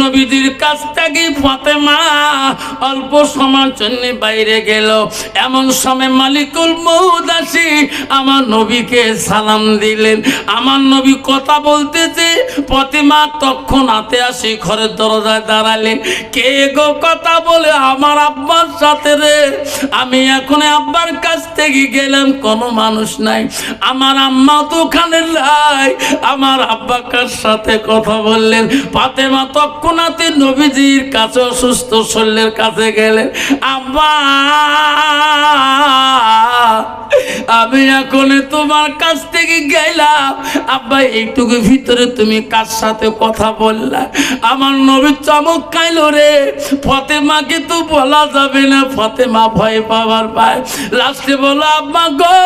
নবীজির কাছ থেকে ফাতেমা অল্প সময়ের জন্য বাইরে গেল। এমন সময় মালিকুল মৌদ আসি, আমার নবীকে সালাম দিলেন। আমার নবী কথা বলতেছে, ফাতেমা তখন হাতে আসি ঘরের দরজায় দাঁড়ালেন। কে গো কথা বলে আমার আব্বার সাথে রে? আমি এখন আব্বার কাছ থেকে গেলাম, কোনো মানুষ নাই। আমার আম্মা তো ওখানে নাই। আমার আব্বাকার সাথে কথা বললেন? ফাতেমা তৎক্ষণাতে নবীজির কাছে অসুস্থ শরীরের কাছে গেলেন আব্বা! আমি এখন তোমার কাছ থেকে গেলাম। আব্বা, এইটুকু ভিতরে তুমি কার সাথে কথা বললা? আমার নবী চমক খাইল রে। ফতেমাকে তো বলা যাবে না, ফতেমা ভয় পাওয়ার পায় লাস্টে বলো আম্মা গো,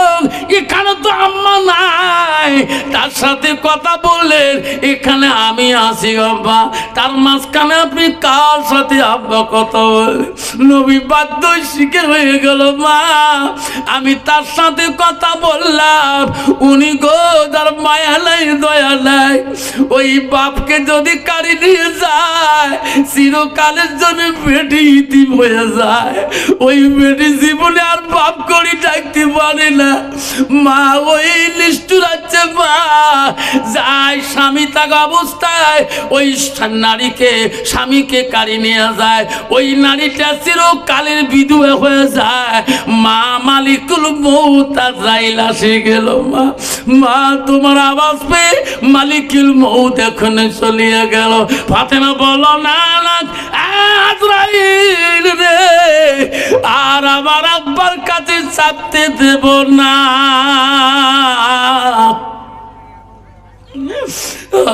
এখানে তো আম্মা নাই। তার সাথে কথা বললেন এখানে আমি আছি আব্বা। তার মাঝখানে আপনি কার সাথে আব্বা কথা বলেন? নবী বাধ্য শিখে হয়ে গেল, মা। আমি তার সাথে কথা বললাম। উনি গো তার মায়া নাই, দয়া নাই, ওই বাপকে যদি কারি নিয়ে যায় চিরকালের জন্য হয়ে যায়। ওই জীবনে আর বাপ করি ডাকতে পারে না। মা, ওই নিষ্ঠুরাচ্ছে মা। যায় স্বামী অবস্থায়, ওই নারীকে, স্বামীকে কারি নিয়ে যায়। ওই নারীটা চিরকালের বিধবা হয়ে যায়। মা, মালিকুল মৌতা যাইলা সে গেল মা। মা, তোমার আওয়াজ পেয়ে মালিকুল মৌত এখন চলিয়ে গেল। ফাতেমা বলো না আজরাইল রে। আর আমার আব্বার কাছে চাপতে দেব না।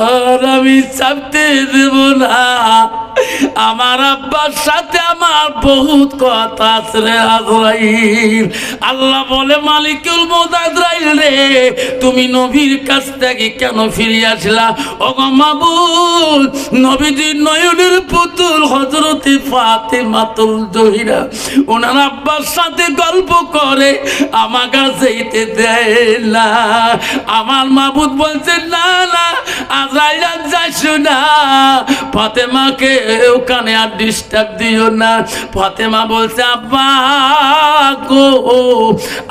আর আমি চাপতে দেব না। আমার আব্বার সাথে আমার বহুত কথা আছে আল্লাহ বলে, মালিকুল রে, তুমি নবীর কাছ থেকে কেন ফিরে আসলা? নবীজির নয়নের পুতুল হজরতে ফাতেমাতুল জহিরা, ওনার আব্বার সাথে গল্প করে আমাকে যেতে দেয় না। আমার মাবুদ বলছে, না না, আজরাইল যাইস না। ফাতেমাকে ওখানে আর ডিস্টার্ব দিও না। ফাতেমা বলছে, আব্বা গো,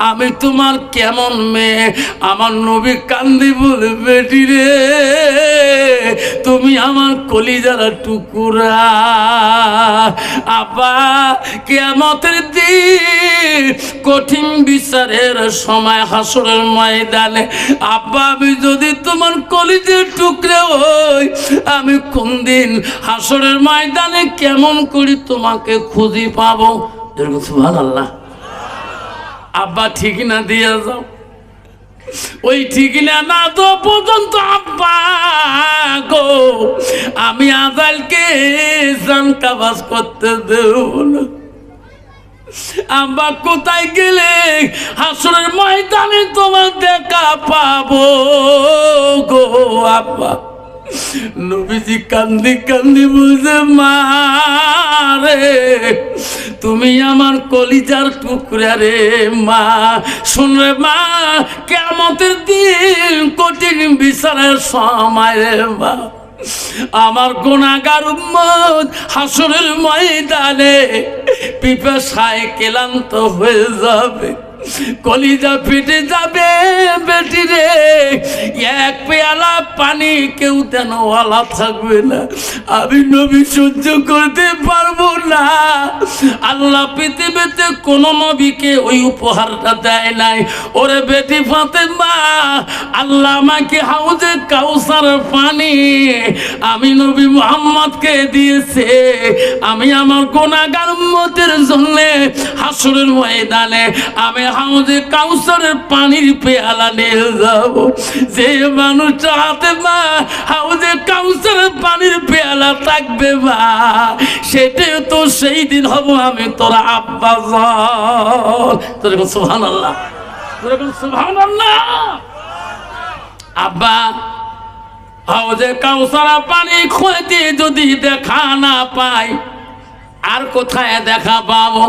আমি তোমার কেমন মেয়ে? আমার নবী কান্দি বলে, বেটি রে, তুমি আমার কলিজার টুকুরা। আব্বা কেমতের দিন কঠিন বিচারের সময়, হাসরের ময়দানে। আব্বা, আমি যদি তোমার কলিজের টুকরে হই, আমি কোন দিন হাসরের ময়দানে কেমন করি তোমাকে খুঁজি পাবো? সুভান আল্লাহ আব্বা ঠিক না দিয়ে যাও। ওই ঠিক না তো পর্যন্ত আব্বা গো, আমি আজালকে জানকাবাজ করতে দেব না। আব্বা কোথায় গেলে হাসরের ময়দানে তোমার দেখা পাবো গো, আব্বা। নবীজি কান্দি কান্দি বলছে, মা রে, তুমি আমার কলিজার টুকরা রে, মা। শুন রে মা কেমতের দিন কঠিন বিচারের সময় রে, মা। আমার গুণাগার উম্মত হাসরের ময়দানে পিপাসায় ক্লান্ত হয়ে যাবে। কলিজা ফেটে যাবে বেটি রে। এক পেয়ালা পানি কেউ যেন ওয়ালা থাকবে না। আমি নবী সহ্য করতে পারব না। আল্লাহ পৃথিবীতে কোন নবীকে ওই উপহারটা দেয় নাই। ওরে বেটি ফাতে মা আল্লাহ আমাকে হাউজে কাউসার পানি আমি নবী মোহাম্মদকে দিয়েছে। আমি আমার গোনাগার মতের জন্য হাসুরের ময়দানে আমি হাউজে কাউসারের পানির পেয়ালা নিয়ে যাব। যে মানুষটা হাতে মা হাউজে কাউসারের পানির পেয়ালা থাকবে মা। সেটাই তো সেই দিন হব আমি তোরা আব্বা তোর সুহান আল্লাহ তোর সুহান আল্লাহ আব্বা হাউজে কাউসারা পানি খুঁজতে যদি দেখা না পাই, আর কোথায় দেখা পাবো?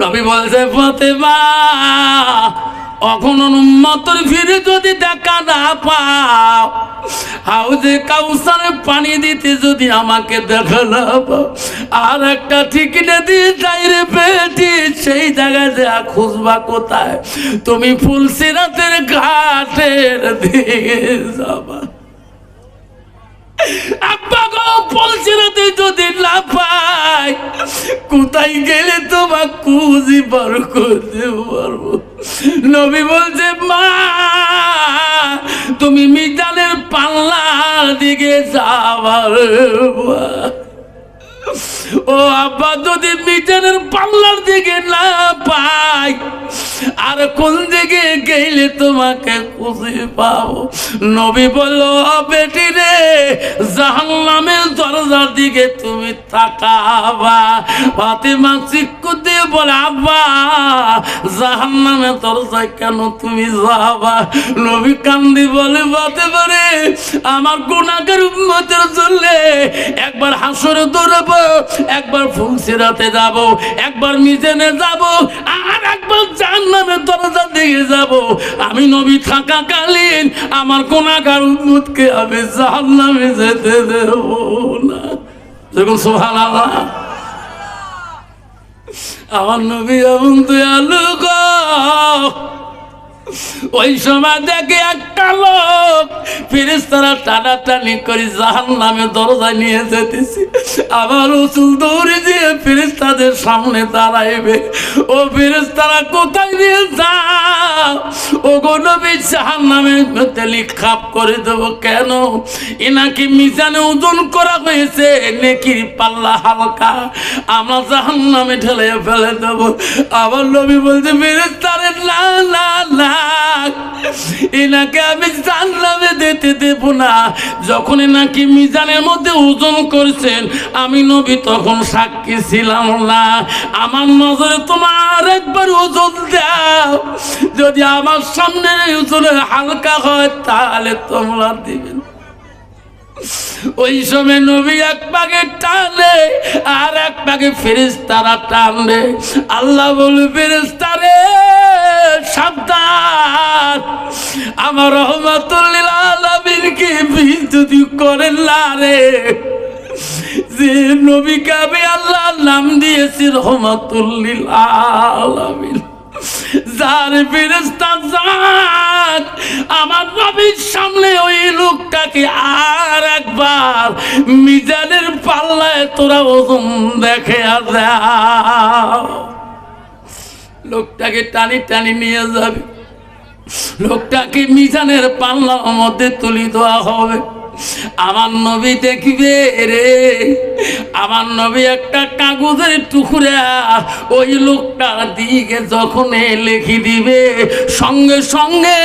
নবী বলছে, ফতেমা অখন উম্মতর ফিরে যদি দেখা না পাও হাউজে কাউসারে পানি দিতে যদি আমাকে দেখা না পাও, আর একটা ঠিকিনে দিয়ে যাই রে পেটি সেই জায়গায় যা খুঁজবা কোথায়? তুমি ফুলসিরাতের ঘাটের দিকে যাবা। আব্বা গো ফুলসিরাতে যদি না পাই, কোথায় গেলে তোমার কুজি বার করতে পারব নবী বলছে, মা, তুমি মিজানের পাল্লার দিকে যাবার। ও আব্বা, যদি মিজানের পাল্লার দিকে না পাই, আর কোন দিকে গেলে তোমাকে খুশি পাবো? নবী বলল বেটি রে, জাহান্নামের দরজার দিকে তুমি তাকাবা। ফাতেমা চিক্কু বলে, আব্বা জাহান্নামের দরজায় কেন তুমি যাবা নবী কান্দি বলে, বাতে পারে আমার গুণাগার উন্মতের জন্য একবার হাসরে দৌড়াবো একবার ফুলসিরাতে যাব, একবার মিজেনে যাব, আর একবার জাহান্নামের দরজা দিকে যাব। আমি নবী থাকাকালীন আমার গুণাগার উন্মতকে আমি জাহান্নামে যেতে দেব না। যখন সোহান আল্লাহ আমার নবী এমন দয়ালু গো। ওই সময় দেখে একটা লোক ফিরিস্তারা টানাটানি করে জাহান নামে দরজা নিয়ে যেতেছি। আবার উসুল দৌড়ে দিয়ে ফিরিস্তাদের সামনে দাঁড়াইবে। ও ফিরিস্তারা কোথায় দিয়ে যাও? ও গো নবী জাহান নামে তেলি খাপ করে দেবো কেন? এনাকে মিজানে ওজন করা হয়েছে, নেকির পাল্লা হালকা। আমরা জাহান নামে ঠেলে ফেলে দেবো। আবার নবী বলছে ফিরিস্তারে না না না এনাকে আমি জানলামে দিতে দেব না। যখন এনাকে মিজানের মধ্যে ওজন করছেন, আমি নবী তখন সাক্ষী ছিলাম না। আমার নজরে তোমার একবার ওজন দাও। যদি আমার সামনে ওজনে হালকা হয়, তাহলে তোমরা দিবেন ওই সময় নবী এক পাকে টানে আর এক পাকে ফেরেস্তারা টানে আল্লাহ বলে ফেরেস্তারে সাবধান। আমার রহমাতুল্লিল আলমিনকে যদি করেন না রে। যে নবীকে আমি আল্লাহর নাম দিয়েছি রহমাতুল্লিল আলমিন। যার ফেরেস্তা যাক আমার নবীর সামনে ওই লোকটাকে আর একবার মিজানের পাল্লায় তোরা ওজন দেখে যাও লোকটাকে টানি টানি নিয়ে যাবে। লোকটাকে মিজানের পাল্লার মধ্যে তুলি দেওয়া হবে। আমার নবী দেখবে রে। আমার নবী একটা কাগজের টুকরা, ওই লোকটার দিকে যখন লিখি দিবে, সঙ্গে সঙ্গে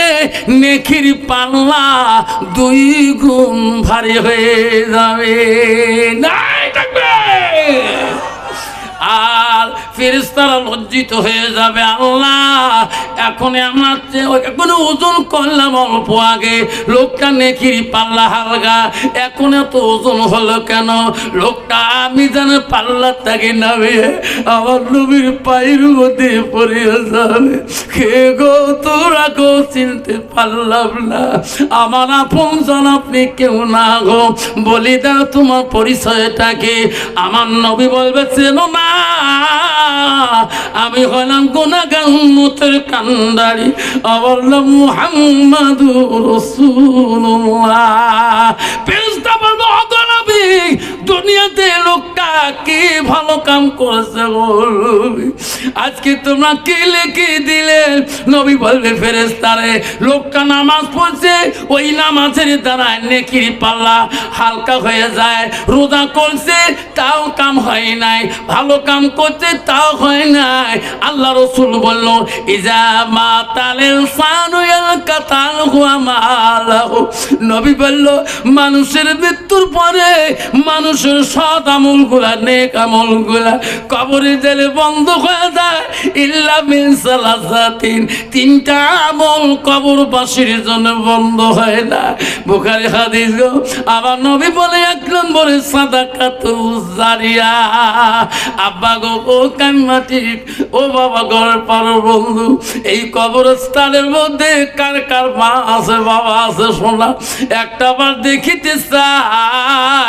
নেখির পাল্লা দুই গুণ ভারী হয়ে যাবে। নাই থাকবে। আর ফেরেস্তারা লজ্জিত হয়ে যাবে, আল্লাহ। এখন আমার ওই- ওজন করলাম অল্প আগে। লোকটা নেকির পাল্লা হালকা এখন এত ওজন হলো কেন? লোকটা আমি জানে পাল্লা তাকে নামে, আমার নবীর পায়ের মধ্যে পড়ে যাবে। কে গো, তোরা গো চিনতে পারলাম না। আমার আপন জন আপনি কেউ না গো। বলি দাও তোমার পরিচয়টাকে। আমার নবী বলবে, চেনো না আমি হলাম গুণাগান কান্দারি আমার নাম মুহাম্মাদু রসুল্লাহ পেস্তা বলব অগনবী দুনিয়াতে লোকটা কি ভালো কাম করেছে আজকে তোমরা কি লিখে দিলে? নবী বলবে ফেরেস্তারে লোকটা নামাজ পড়ছে, ওই নামাজের দ্বারা নেকির পাল্লা হালকা হয়ে যায়, রোজা করছে, তাও কাম হয় নাই, ভালো কাম করছে, তাও হয় নাই। আল্লাহ রসুল বলল, ইজা মা তালের সানুয়াল কাতাল হুয়া মালাহু নবী বলল, মানুষের মৃত্যুর পরে মানুষের সৎ আমলগুলা নেক আমলগুলা কবরে দিলে বন্ধ হয়ে যায় ইল্লা মিন সালাসাতিন, তিনটা আমল কবরবাসীর জন্য বন্ধ হয় না। বুখারি হাদিস গো, আবার নবী বলে এক নম্বরে সাদাকাতুল জারিয়া। আব্বা গো, ও কান্নাটিক ও বাবা ঘরের পাড়ার বন্ধু, এই কবরস্থানের মধ্যে কার কার মা আছে, বাবা আছে শোনা। একটা বার দেখিতে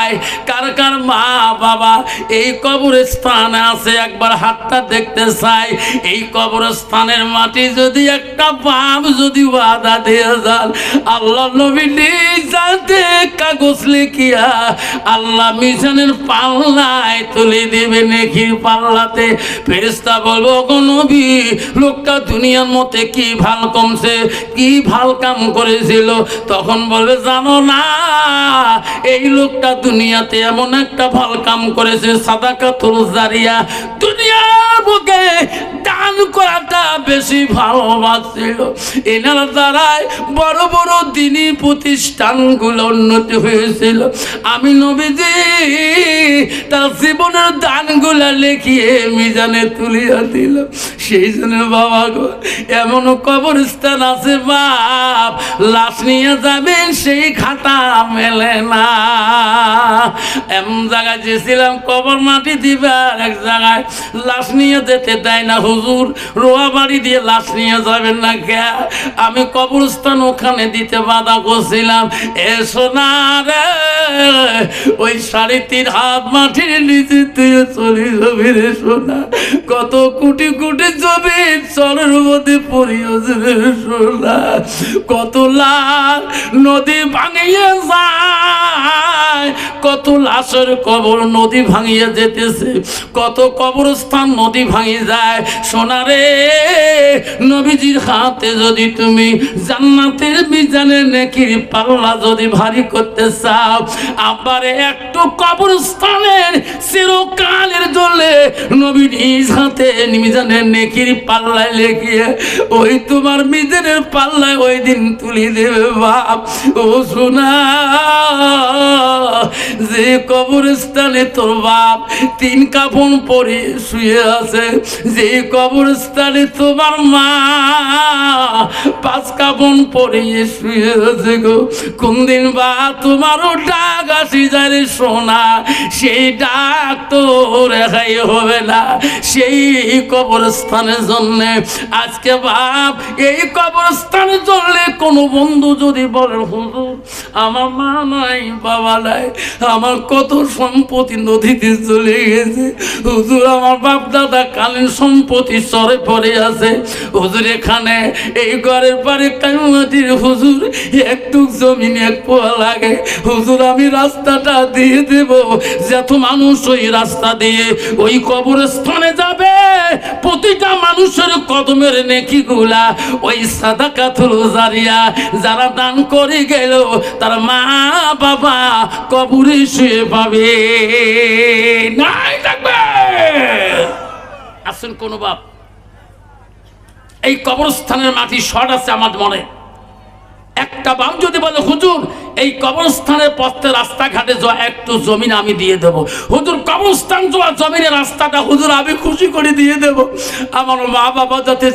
চাই কার কার মা বাবা এই কবরস্থানে আছে, একবার হাতটা দেখতে চাই। এই কবরস্থানের মাটি যদি একটা বাপ যদি বাধা দিয়ে যান, আল্লাহ নবী নিজাতে কাগজ লিখিয়া আল্লাহ মিশনের পাল্লায় তুলে দেবে নেকির পাল্লাতে। ফেরেস্তা বলব গো নবী, লোকটা দুনিয়ার মতে কি ভালো কমছে, কি ভালো কাম করেছিল? তখন বলবে, জানো না, এই লোকটা দুনিয়াতে এমন একটা ভালো কাম করেছে, সাদাকাতুল জারিয়া। দুনিয়ার বুকে দান করাটা বেশি ভালোবাসছিল। এনার দ্বারাই বড় বড় দিনী প্রতিষ্ঠানগুলো উন্নতি হয়েছিল। আমি নবীজি তার জীবনের দানগুলা লিখিয়ে মিজানে তুলিয়া দিল সেই জন্য বাবা গো, এমন কবরস্থান আছে বাপ, লাশ নিয়ে যাবেন সেই খাতা মেলে না। এমন জায়গায় যেছিলাম কবর মাটি দিবার এক জায়গায়। লাশ নিয়ে যেতে দেয় না হুজুর, রোয়া বাড়ি দিয়ে লাশ নিয়ে যাবেন না কে? আমি কবরস্থান ওখানে দিতে বাধা করছিলাম। এ সোনা রে, ওই সাড়ে তিন হাত মাটির নিচে তুই চলে রে সোনা। কত কোটি কোটি জমি চরের মধ্যে পড়িয়েছে রে সোনা। কত লাল নদী ভাঙিয়ে যায় কত লাশের কবর নদী ভাঙিয়ে যেতেছে, কত কবরস্থান নদী ভাঙিয়ে যায়। সোনারে, নবীজির হাতে যদি তুমি জান্নাতের মিজানে নেকির পাল্লা যদি ভারী করতে চাও, আবারে একটু কবরস্থানের চিরকালের জলে নবী নিজ হাতে মিজানের নেকির পাল্লায় লেখিয়ে, ওই তোমার মিজানের পাল্লায় ওই দিন তুলি দেবে বাপ। ও সোনা যে কবরস্থানে তোর বাপ তিন কাপড় পরে শুয়ে আছে, যে কবরস্থানে তোমার মা পাঁচ কাপড় পরে শুয়ে আছে গো। কোন দিন বা তোমারও ডাক আসি যায় রে সোনা, সেই ডাক তো রেখাই হবে না। সেই কবরস্থানের জন্য আজকে বাপ, এই কবরস্থানের জন্য কোনো বন্ধু যদি বলে, হুজুর, আমার মা নাই, বাবা নাই। আমার কত সম্পত্তি নদীতে চলে গেছে? হুজুর, আমার বাপ দাদা কালীন সম্পত্তি সরে পড়ে আছে। হুজুর, এখানে এই ঘরের পারে কাইমাটির হুজুর, একটু জমিন এক পোয়া লাগে। হুজুর, আমি রাস্তাটা দিয়ে দেব। যত মানুষ ওই রাস্তা দিয়ে ওই কবরস্থানে যাবে, প্রতিটা মানুষের কদমের নেকি গুলা ওই সাদা কাতুল জারিয়া যারা দান করে গেল, তার মা বাবা কবরে শুয়ে পাবে নাই থাকবে। কোন বাপ। এই কবরস্থানের মাটি শর্ট আছে আমার মনে। একটা বাম যদি বলে, হুজুর, এই কবরস্থানের পথে রাস্তাঘাটে যাওয়া একটু জমিন আমি দিয়ে দেবো। হুজুর, কবরস্থান যাওয়া জমিনের রাস্তাটা হুজুর আমি খুশি করে দিয়ে দেবো। আমার মা বাবা যাতে